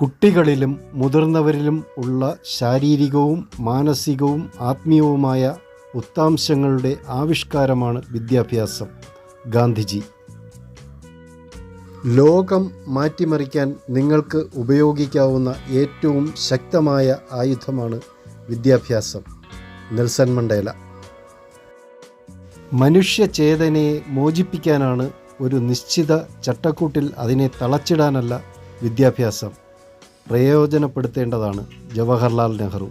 കുട്ടികളിലും മുതിർന്നവരിലും ഉള്ള ശാരീരികവും മാനസികവും ആത്മീയവുമായ ഉത്താംശങ്ങളുടെ ആവിഷ്കാരമാണ് വിദ്യാഭ്യാസം. ഗാന്ധിജി. ലോകം മാറ്റിമറിക്കാൻ നിങ്ങൾക്ക് ഉപയോഗിക്കാവുന്ന ഏറ്റവും ശക്തമായ ആയുധമാണ് വിദ്യാഭ്യാസം. Nelson Mandela. മനുഷ്യചേതനയെ മോചിപ്പിക്കാനാണ് ഒരു നിശ്ചിത ചട്ടക്കൂട്ടിൽ അതിനെ തളച്ചിടാനല്ല വിദ്യാഭ്യാസം. പ്രയോജനപ്പെടുത്തേണ്ടതാണ് ജവഹർലാൽ നെഹ്റു.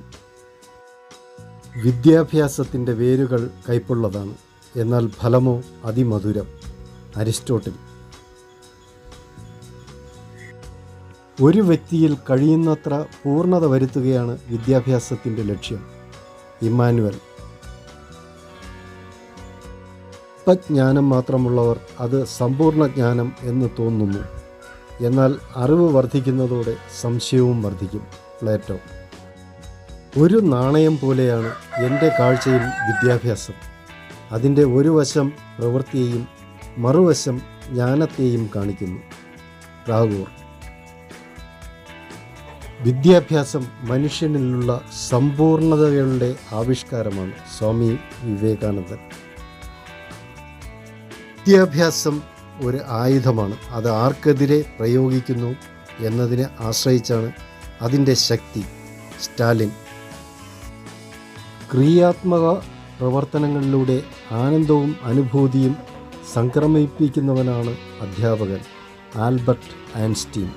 വിദ്യാഭ്യാസത്തിന്റെ വേരുകൾ കൈപ്പുള്ളതാണ് എന്നാൽ ഫലമോ അതിമധുരം. അരിസ്റ്റോട്ടിൽ. ഒരു വ്യക്തിയിൽ കഴിയുന്നത്ര പൂർണത വരുത്തുകയാണ് വിദ്യാഭ്യാസത്തിന്റെ ലക്ഷ്യം. ഇമ്മാനുവൽ. അല്പജ്ഞാനം മാത്രമുള്ളവർ അത് സമ്പൂർണ ജ്ഞാനം എന്ന് തോന്നുന്നു. എന്നാൽ അറിവ് വർദ്ധിക്കുന്നതോടെ സംശയവും വർദ്ധിക്കും. പ്ലേറ്റോ. ഒരു നാണയം പോലെയാണ് എന്റെ കാഴ്ചയിൽ വിദ്യാഭ്യാസം. അതിന്റെ ഒരു വശം പ്രവൃത്തിയെയും മറുവശം ജ്ഞാനത്തെയും കാണിക്കുന്നു. ടാഗോർ വിദ്യാഭ്യാസം മനുഷ്യനിലുള്ള സമ്പൂർണതകളുടെ ആവിഷ്കാരമാണ് സ്വാമി വിവേകാനന്ദൻ. വിദ്യാഭ്യാസം ഒരു ആയുധമാണ്. അത് ആർക്കെതിരെ പ്രയോഗിക്കുന്നു എന്നതിനെ ആശ്രയിച്ചാണ് അതിന്റെ ശക്തി സ്റ്റാലിൻ. ക്രിയാത്മക പ്രവർത്തനങ്ങളിലൂടെ ആനന്ദവും അനുഭൂതിയും സംക്രമിപ്പിക്കുന്നവനാണ് അധ്യാപകൻ ആൽബർട്ട് ഐൻസ്റ്റീൻ.